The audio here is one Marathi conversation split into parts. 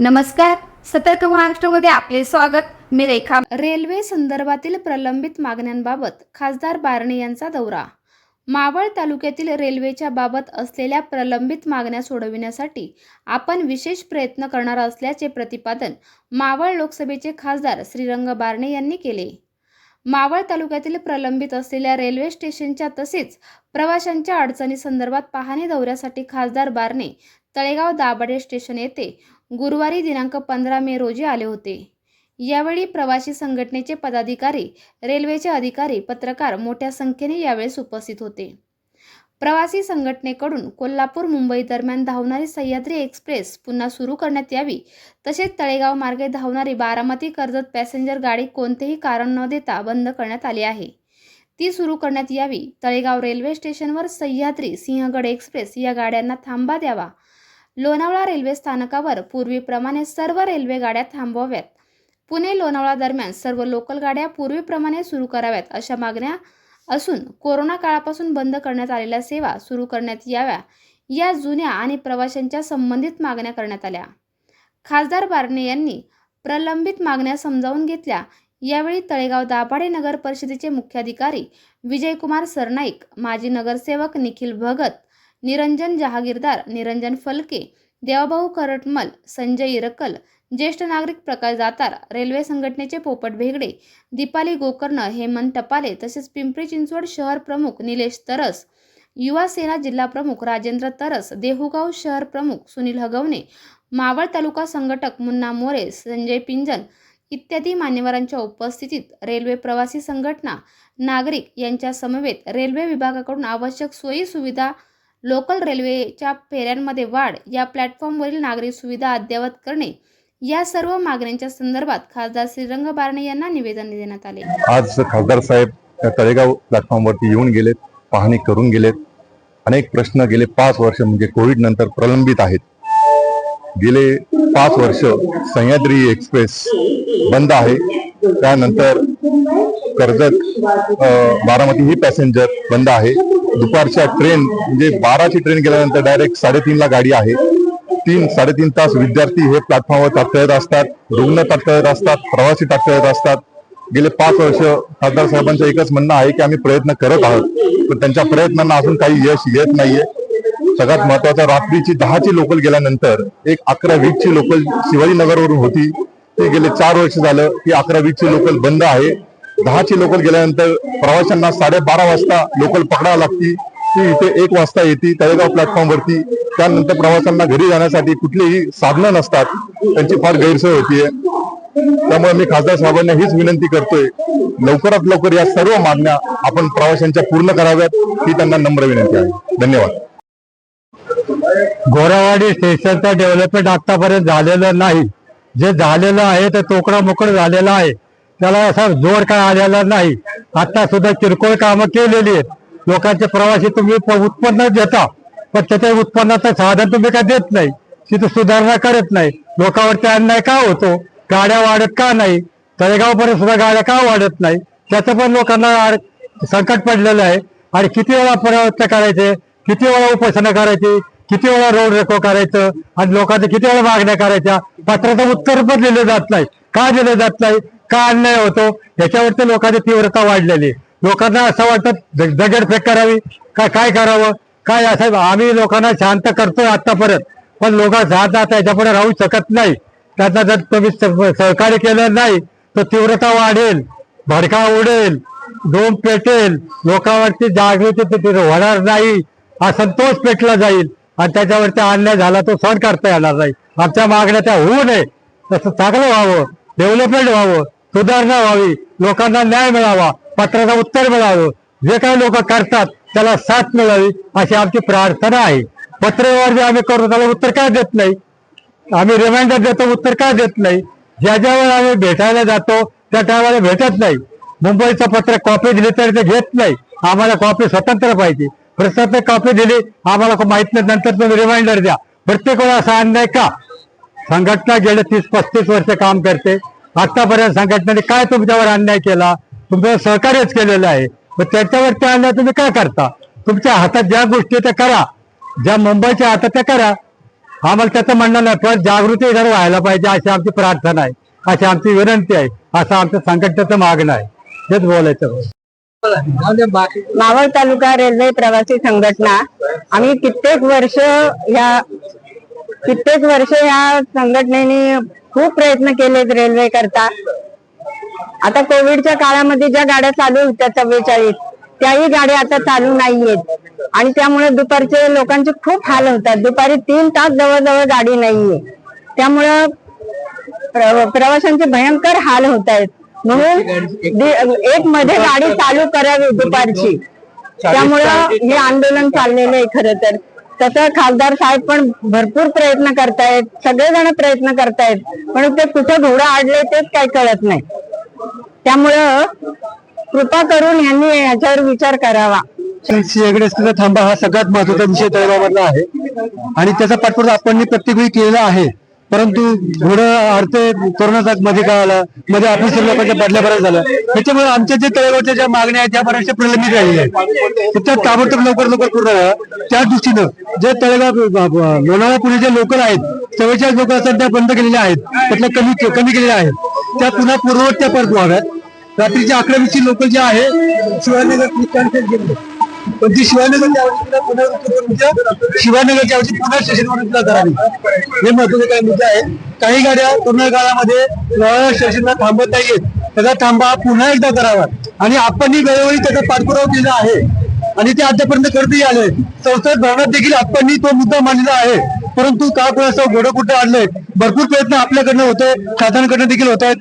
नमस्कार. सतर्क महाराष्ट्रामध्ये आपले स्वागत. मी रेखा. रेल्वे संदर्भातील प्रलंबित मागण्यांबाबत खासदार बारणे यांचा दौरा. मावळ तालुक्यातील रेल्वेच्या बाबत असलेल्या प्रलंबित मागण्या सोडविण्यासाठी आपण विशेष प्रयत्न करणार असल्याचे प्रतिपादन मावळ लोकसभेचे खासदार श्रीरंग बारणे यांनी केले. मावळ तालुक्यातील प्रलंबित असलेल्या रेल्वे स्टेशनच्या तसेच प्रवाशांच्या अडचणी संदर्भात पाहणी दौऱ्यासाठी खासदार बारणे तळेगाव दाभाडे स्टेशन येथे गुरुवारी दिनांक पंधरा मे रोजी आले होते. यावेळी प्रवासी संघटनेचे पदाधिकारी रेल्वेचे अधिकारी पत्रकार मोठ्या संख्येने यावेळेस उपस्थित होते. प्रवासी संघटनेकडून कोल्हापूर मुंबई दरम्यान धावणारी सह्याद्री एक्सप्रेस पुन्हा सुरू करण्यात यावी तसेच तळेगाव मार्गे धावणारी बारामती कर्जत पॅसेंजर गाडी कोणतेही कारण न देता बंद करण्यात आली आहे. ती सुरू करण्यात यावी तळेगाव रेल्वे स्टेशनवर सह्याद्री सिंहगड एक्सप्रेस या गाड्यांना थांबा द्यावा लोणावळा रेल्वे स्थानकावर पूर्वीप्रमाणे सर्व रेल्वे गाड्या थांबवाव्यात. पुणे लोणावळा दरम्यान सर्व लोकल गाड्या पूर्वीप्रमाणे सुरू कराव्यात अशा मागण्या असून कोरोना काळापासून बंद करण्यात आलेल्या सेवा सुरू करण्यात याव्या या जुन्या आणि प्रवाशांच्या संबंधित मागण्या करण्यात आल्या. खासदार बारणे यांनी प्रलंबित मागण्या समजावून घेतल्या. यावेळी तळेगाव दाभाडे नगर परिषदेचे मुख्याधिकारी विजयकुमार सरनाईक माजी नगरसेवक निखिल भगत निरंजन जहागीरदार निरंजन फलके देवाभाऊ करटमल संजय इरकल ज्येष्ठ नागरिक प्रकाश दातार रेल्वे संघटनेचे पोपट भेगडे दीपाली गोकर्ण हेमंत टपाले तसेच पिंपरी चिंचवड शहर प्रमुख निलेश तरस युवा सेना जिल्हा प्रमुख राजेंद्र तरस देहुगाव शहर प्रमुख सुनील हगवणे मावळ तालुका संघटक मुन्ना मोरे संजय पिंजन इत्यादी मान्यवरांच्या उपस्थितीत रेल्वे प्रवासी संघटना नागरिक यांच्या समवेत रेल्वे विभागाकडून आवश्यक सोयी सुविधा लोकल रेल्वेच्या फेऱ्यांमध्ये वाढ या प्लॅटफॉर्मवरील नागरी सुविधा अद्ययावत करणे या सर्व मागण्यांच्या संदर्भात खासदार श्रीरंग बारणे यांना निवेदन देण्यात आले. आज खासदार साहेब त्या तळेगाव प्लॅटफॉर्मवरती येऊन गेलेत पाहणी करून गेलेत. अनेक प्रश्न गेले पाच वर्ष म्हणजे कोविड नंतर प्रलंबित आहेत. गेले पाच वर्ष सह्याद्री एक्सप्रेस बंद आहे. त्यानंतर कर्जत बारामती ही पॅसेंजर बंद आहे. दुपारच्या ट्रेन म्हणजे बाराची ट्रेन गेल्यानंतर डायरेक्ट साडेतीनला गाडी आहे. तीन साडेतीन तास विद्यार्थी हे प्लॅटफॉर्मवर तात्काळत असतात. रुग्ण तात्काळत असतात. प्रवासी तात्काळत असतात. गेले पाच वर्ष खासदार साहेबांचं एकच म्हणणं आहे की आम्ही प्रयत्न करत आहोत. पण त्यांच्या प्रयत्नांना अजून काही यश येत नाहीये. सगळ्यात महत्वाचं रात्रीची दहाची लोकल गेल्यानंतर एक अकरा वीसची लोकल शिवाजीनगरवरून होती. ते गेले चार वर्ष झालं. की अकरा वीसची लोकल बंद आहे. दहाची लोकल गेल्यानंतर प्रवाशांना साडेबारा वाजता लोकल पकडावं लागती. ती इथे एक वाजता येते तळेगाव प्लॅटफॉर्मवरती. त्यानंतर प्रवाशांना घरी जाण्यासाठी कुठलीही साधनं नसतात. त्यांची फार गैरसोय होतीये. त्यामुळे मी खासदार साहेबांना हीच विनंती करतोय. लवकरात लवकर या सर्व मागण्या आपण प्रवाशांच्या पूर्ण कराव्यात ही त्यांना नम्र विनंती आहे. धन्यवाद. गोरावाडी स्टेशनचं डेव्हलपमेंट आतापर्यंत झालेलं नाही. जे झालेलं आहे ते तोकडा मोकड झालेला आहे. त्याला असा जोर काय आलेला नाही. आता सुद्धा किरकोळ कामं केलेली आहेत. लोकांचे प्रवासी तुम्ही प- उत्पन्न देता पण त्याच्या उत्पन्नाचं साधन तुम्ही काय देत नाही. तिथे सुधारणा करत नाही. लोकांवरती अन्याय का होतो? गाड्या वाढत का नाही? तळेगावपर्यंत सुद्धा गाड्या का वाढत नाही? त्याचं पण लोकांना संकट पडलेलं आहे. आणि किती वेळा प्रयत्न करायचे? किती वेळा उपोषणं करायची? किती वेळा रोड रेको करायचं? आणि लोकांच्या किती वेळा मागण्या करायच्या? पत्राचं उत्तर पण दिलं जात नाही. का दिलं जात नाही? का अन्याय होतो? याच्यावरती लोकांची तीव्रता वाढलेली आहे. लोकांना असं वाटतं दगडफेक करावी. काय काय करावं? काय असं आम्ही लोकांना शांत करतोय आतापर्यंत. पण लोक जात जात याच्यापुढे राहू शकत नाही. त्यांना जर तुम्ही स- सहकार्य केलं नाही तर तीव्रता वाढेल. भडका उडेल. डोम पेटेल. लोकांवरती जागृती होणार नाही. असंतोष पेटला जाईल. आणि त्याच्यावरती अन्याय झाला तो सहन करता येणार नाही. आमच्या मागण्या त्या होऊ नये. तसं चांगलं व्हावं. डेव्हलपमेंट व्हावं. सुधारणा व्हावी. लोकांना न्याय मिळावा. पत्राचं उत्तर मिळावं. जे काही लोक करतात त्याला साथ मिळावी अशी आमची प्रार्थना आहे. पत्रव्यवहार जे आम्ही करतो त्याला उत्तर काय देत नाही? आम्ही रिमाइंडर देतो उत्तर का देत नाही? ज्या ज्या वेळेला आम्ही भेटायला जातो त्या टायमाला भेटत नाही. मुंबईचं पत्र कॉपी दिली तरी ते घेत नाही. आम्हाला कॉपी स्वतंत्र पाहिजे. प्रत्येक कॉपी दिली आम्हाला माहीत नाही. नंतर तुम्ही रिमाइंडर द्या. प्रत्येक वेळा असा अन्याय का? संघटना गेले तीस पस्तीस वर्ष काम करते. आतापर्यंत संघटनेने काय तुमच्यावर अन्याय केला? तुमचं सहकार्यच केलेलं आहे. मग त्याच्यावर त्या अन्याय तुम्ही काय करता? तुमच्या हातात ज्या गोष्टी त्या करा. ज्या मुंबईच्या हातात त्या करा. आम्हाला त्याचं म्हणणं नाही पण जागृती जर व्हायला पाहिजे अशी आमची प्रार्थना आहे. अशी आमची विनंती आहे. असं आमचं संघटनेचं मागणं आहे. हेच बोलायचं मावळ तालुका रेल्वे प्रवासी संघटना आम्ही कित्येक वर्ष या कित्येक वर्ष या संघटनेने खूप प्रयत्न केलेत रेल्वे करता. आता कोविडच्या काळामध्ये ज्या गाड्या चालू होत्या चव्वेचाळीस त्याही गाड्या आता चालू नाहीयेत. आणि त्यामुळे दुपारचे लोकांचे खूप हाल होतात. दुपारी तीन तास जवळजवळ गाडी नाहीये. त्यामुळं प्रवाशांचे भयंकर हाल होत आहेत म्हणून एक मध्ये गाडी चालू करावी दुपारची. त्यामुळं हे आंदोलन चाललेलं आहे खर तर. तसं खासदार साहेब पण भरपूर प्रयत्न करतायत सगळेजण प्रयत्न करतायत पण ते कुठं घोडं आडले तेच काही कळत नाही. त्यामुळं कृपा करून यांनी याच्यावर विचार करावा. सिंहगड थांबा हा सगळ्यात महत्त्वाचा विषय तळेगावामधला आहे. आणि त्याचा पाठपुरावा आपण प्रत्येक वेळी केलेला आहे. परंतु थोडं अडते कोरोनाचा मध्ये काय आला? मध्ये ऑफिसर लोकांच्या बदल्या बऱ्याच झालं त्याच्यामुळे आमच्या जे तळेवरच्या ज्या मागण्या आहेत त्या बऱ्याचशा प्रलंबित राहिलेल्या आहेत. त्या ताबडतोब लवकर लवकर पूर्ण व्हाव्या. त्या दृष्टीनं जे तळेगाव लोणावळा पुणे जे लोकल आहेत चव्वेचाळीस लोक असतात त्या बंद केलेल्या आहेत. त्यातल्या कमी कमी केलेल्या आहेत. त्या पुन्हा पूर्ववत त्या परत व्हाव्यात. रात्रीच्या अकरा वीसची लोकल जे आहे शिवाजीनगर पण ती शिवाजीनगरच्या आवश्यकता शिवाजीनगरच्या पुन्हा स्टेशनवर सुद्धा करावी हे महत्त्वाचे काही मुद्दे आहे? काही गाड्या पूर्ण काळामध्ये स्टेशनला थांबत नाहीयेत. त्याचा थांबा पुन्हा एकदा करावा. आणि आपण वेळोवेळी त्याचा पाठपुरावा केला आहे. आणि ते आतापर्यंत करतही आले संसद भवनात देखील आपण तो मुद्दा मांडलेला आहे. परंतु का कोणाचं घोडं कुठं आणलंय भरपूर प्रयत्न आपल्याकडनं होत. आहेत देखील होत आहेत.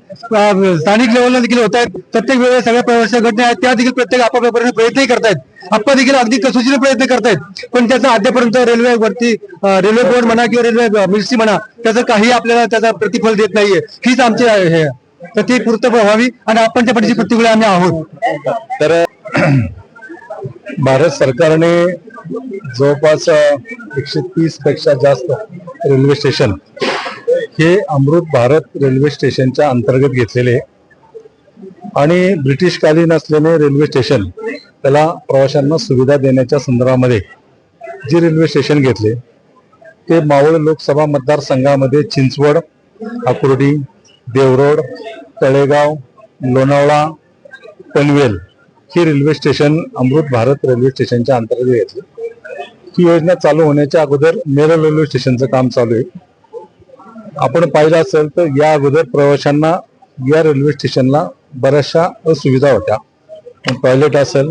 स्थानिक लेवलला देखील होत आहेत. प्रत्येक वेळेला सगळ्या प्रवासी संघटना आहेत. त्या देखील प्रत्येक आपापल्या प्रयत्नही करतायत. आप्पा देखील अगदी कसोशीने प्रयत्न करतायत. पण त्याचा अद्यापर्यंत रेल्वे वरती रेल्वे बोर्ड म्हणा किंवा रेल्वे मिनिस्ट्री म्हणा त्याचं काही आपल्याला त्याचा प्रतिफल देत नाहीये. हीच आमची हे तर ती पूर्त व्हावी आणि आपण त्या पाठीची प्रतिकूल आम्ही आहोत. तर भारत सरकारने जवळपास एकशे तीसपेक्षा जास्त रेल्वे स्टेशन हे अमृत भारत रेल्वे स्टेशनच्या अंतर्गत घेतलेले आणि ब्रिटिशकालीन असल्याने रेल्वे स्टेशन त्याला प्रवाशांना सुविधा देण्याच्या संदर्भामध्ये जे रेल्वे स्टेशन घेतले ते मावळ लोकसभा मतदारसंघामध्ये चिंचवड आकुर्डी देवरोड तळेगाव लोणावळा पनवेल ही railway station Amrit Bharat railway स्टेशनच्या अंतर्गत घेतली. ही योजना चालू होण्याच्या अगोदर नेरळ रेल्वे स्टेशनचं काम चालू आहे. आपण पाहिलं असेल तर या अगोदर प्रवाशांना या रेल्वे स्टेशनला बऱ्याचशा असुविधा होत्या. टॉयलेट असेल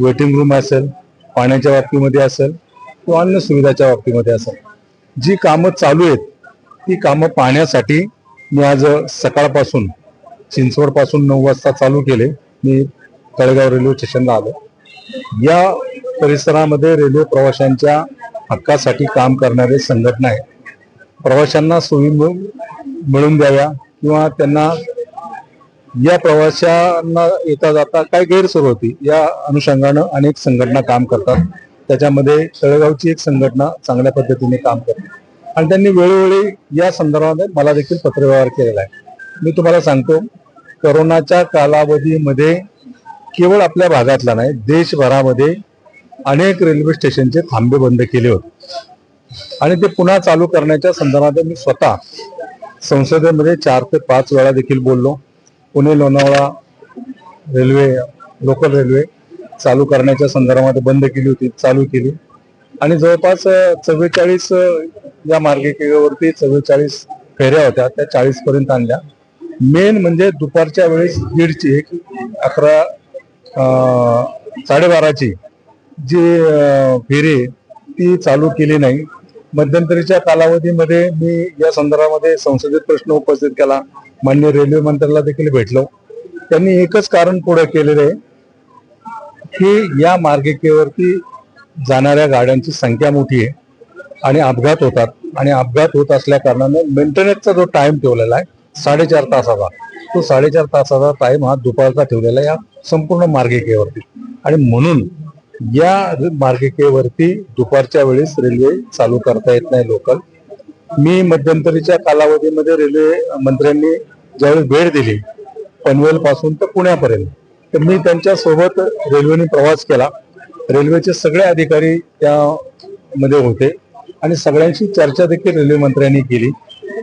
वेटिंग रूम असेल पाण्याच्या बाबतीमध्ये असेल किंवा अन्य सुविधाच्या बाबतीमध्ये असेल. जी कामं चालू आहेत ती कामं पाहण्यासाठी मी आज सकाळपासून चिंचवडपासून नऊ वाजता चालू केले. मी तळेगाव रेल्वे स्टेशनला आलो. या परिसरामध्ये रेल्वे प्रवाशांच्या हक्कासाठी काम करणारे संघटना आहे प्रवाशांना सोयी मिळून द्याव्या किंवा त्यांना या प्रवाशांना येता जाता काय गैरसोय होती? या अनुषंगानं अनेक संघटना काम करतात. त्याच्यामध्ये तळेगावची एक संघटना चांगल्या पद्धतीने काम करते. आणि त्यांनी वेळोवेळी या संदर्भामध्ये मला देखील पत्रव्यवहार केलेला आहे. मी तुम्हाला सांगतो करोनाच्या कालावधीमध्ये केवळ आपल्या भागातला नाही देशभरामध्ये अनेक रेल्वे स्टेशनचे थांबे बंद केले होते. आणि ते पुन्हा चालू करण्याच्या संदर्भात मी स्वतः संसदेमध्ये चार ते पाच वेळा देखील बोललो. Pune Lonavala railway local railway चालू करण्याच्या संदर्भात बंद केली होती चालू केली. आणि जवळपास चव्वेचाळीस या मार्गिकेवरती चव्वेचाळीस फेऱ्या होत्या त्या चाळीस पर्यंत आणल्या. मेन म्हणजे दुपारच्या वेळेस दीडची एक अकरा साडेबाराची जी फेरी आहे, ती चालू केली नाही. मध्यंतरीच्या कालावधीमध्ये मी या संदर्भामध्ये संसदेत प्रश्न उपस्थित केला. मान्य रेल्वे मंत्र्याला देखील भेटलो. त्यांनी एकच कारण पुढे केलेलं आहे की या मार्गिकेवरती जाणाऱ्या गाड्यांची संख्या मोठी आहे आणि अपघात होतात. आणि अपघात होत असल्या कारणाने मेंटेनन्सचा जो टाइम ठेवलेला आहे साडेचार तासाचा तो साडेचार तासाचा टाइम हा दुपारचा ठेवलेला आहे या संपूर्ण मार्गिकेवरती. आणि म्हणून या मार्गिकेवरती दुपारच्या वेळेस रेल्वे चालू करता येत नाही लोकल. मी मध्यंतरीच्या कालावधीमध्ये रेल्वे मंत्र्यांनी ज्यावेळी भेट दिली पनवेल पासून तर पुण्यापर्यंत तर मी त्यांच्यासोबत रेल्वेने प्रवास केला. रेल्वेचे सगळे अधिकारी त्यामध्ये होते आणि सगळ्यांशी चर्चा देखील रेल्वे मंत्र्यांनी केली.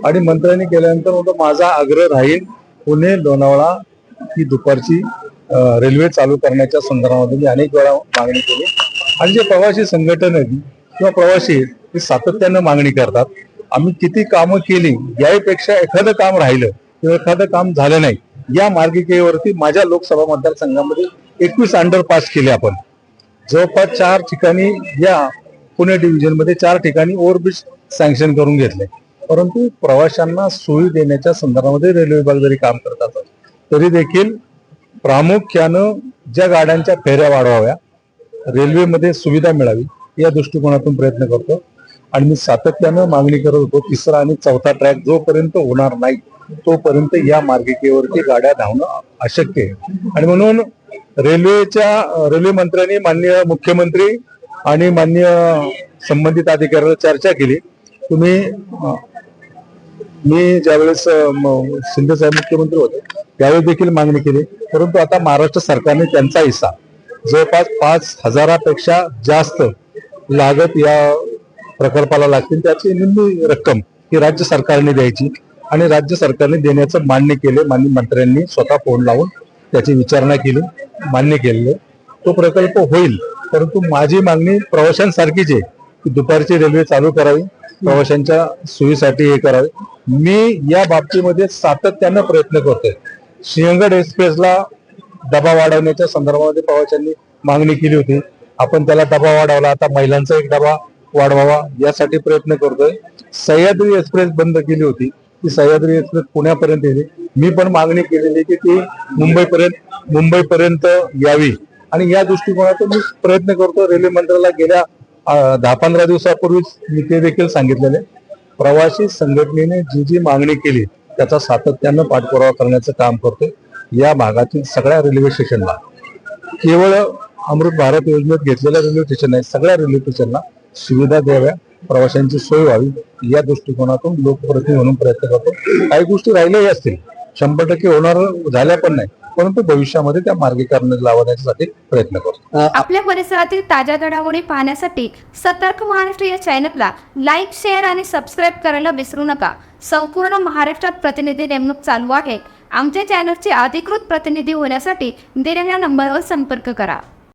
आणि मंत्र्यांनी केल्यानंतर माझा आग्रह राहील पुणे लोणावळा ही दुपारची रेल्वे चालू करण्याच्या संदर्भामध्ये मी अनेक वेळा मागणी केली. आणि जे प्रवासी संघटन आहेत किंवा प्रवासी आहेत, ते सातत्यानं मागणी करतात. आम्ही किती कामं केली याहीपेक्षा एखादं काम राहिलं किंवा एखादं काम झालं नाही या मार्गिकेवरती माझ्या लोकसभा मतदारसंघामध्ये एकवीस अंडरपास केले आपण. जवळपास चार ठिकाणी या पुणे डिव्हिजनमध्ये चार ठिकाणी ओव्हरब्रिज सँक्शन करून घेतले. परंतु प्रवाशांना सोयी देण्याच्या संदर्भामध्ये रेल्वे विभाग जरी काम करत असत तरी देखील प्रामुख्यानं ज्या गाड्यांच्या फेऱ्या वाढवाव्या रेल्वेमध्ये सुविधा मिळावी या दृष्टिकोनातून प्रयत्न करतो. आणि मी सातत्यानं मागणी करत होतो तिसरा आणि चौथा ट्रॅक जोपर्यंत होणार नाही तोपर्यंत या मार्गिकेवरती गाड्या धावणं अशक्य आहे. आणि म्हणून रेल्वेच्या रेल्वे मंत्र्यांनी माननीय मुख्यमंत्री आणि माननीय संबंधित अधिकाऱ्याला चर्चा केली. तुम्ही मी ज्यावेळेस शिंदे साहेब मुख्यमंत्री होते त्यावेळी देखील मागणी केली. परंतु आता महाराष्ट्र सरकारने त्यांचा हिस्सा जवळपास पाच हजारापेक्षा जास्त लागत या प्रकल्पाला लागतील त्याची निम्मी रक्कम ही राज्य सरकारने द्यायची. आणि राज्य सरकारने देण्याचं मान्य केले. मान्य मंत्र्यांनी स्वतः फोन लावून त्याची विचारणा केली मान्य केलेलं. तो प्रकल्प होईल परंतु माझी मागणी प्रवाशांसारखीच आहे की दुपारची रेल्वे चालू करावी प्रवाशांच्या सोयीसाठी हे करावे. मी या बाबतीमध्ये सातत्यानं प्रयत्न करतोय. सिंहगड एक्सप्रेसला दबा वाढवण्याच्या संदर्भामध्ये प्रवाशांनी मागणी केली होती. आपण त्याला दबा वाढवला. आता महिलांचा एक दबा वाढवावा यासाठी प्रयत्न करतोय. सह्याद्री एक्सप्रेस बंद केली होती. ती सह्याद्री एक्सप्रेस पुण्यापर्यंत येते. मी पण मागणी केलेली की ती मुंबईपर्यंत मुंबईपर्यंत यावी. आणि या दृष्टिकोनातून मी प्रयत्न करतो रेल्वे मंत्र्याला गेल्या दहा पंधरा दिवसापूर्वीच मी ते देखील सांगितलेले. प्रवासी संघटनेने जी जी मागणी केली त्याचा सातत्यानं पाठपुरावा करण्याचं काम करतोय. या भागातील सगळ्या रेल्वे स्टेशनला केवळ अमृत भारत योजनेत घेतलेल्या रेल्वे स्टेशन आहे सगळ्या रेल्वे स्टेशनला सुविधा द्याव्या. प्रवाशांची सोय व्हावी या दृष्टिकोनातून लोकप्रतिनिधी म्हणून प्रयत्न करतो काही गोष्टी राहिल्याही असतील शंभर टक्के होणार झाल्या पण नाही परंतु भविष्यामध्ये त्या मार्गीकरण लावण्यासाठी प्रयत्न करतो. आपल्या परिसरातील ताज्या घडामोडी पाहण्यासाठी सतर्क महाराष्ट्र या चॅनलला लाईक शेअर आणि सबस्क्राईब करायला विसरू नका. संपूर्ण महाराष्ट्रात प्रतिनिधी नेमणूक चालू आहे. आमच्या चॅनलचे अधिकृत प्रतिनिधी होण्यासाठी दिलेल्या नंबरवर संपर्क करा.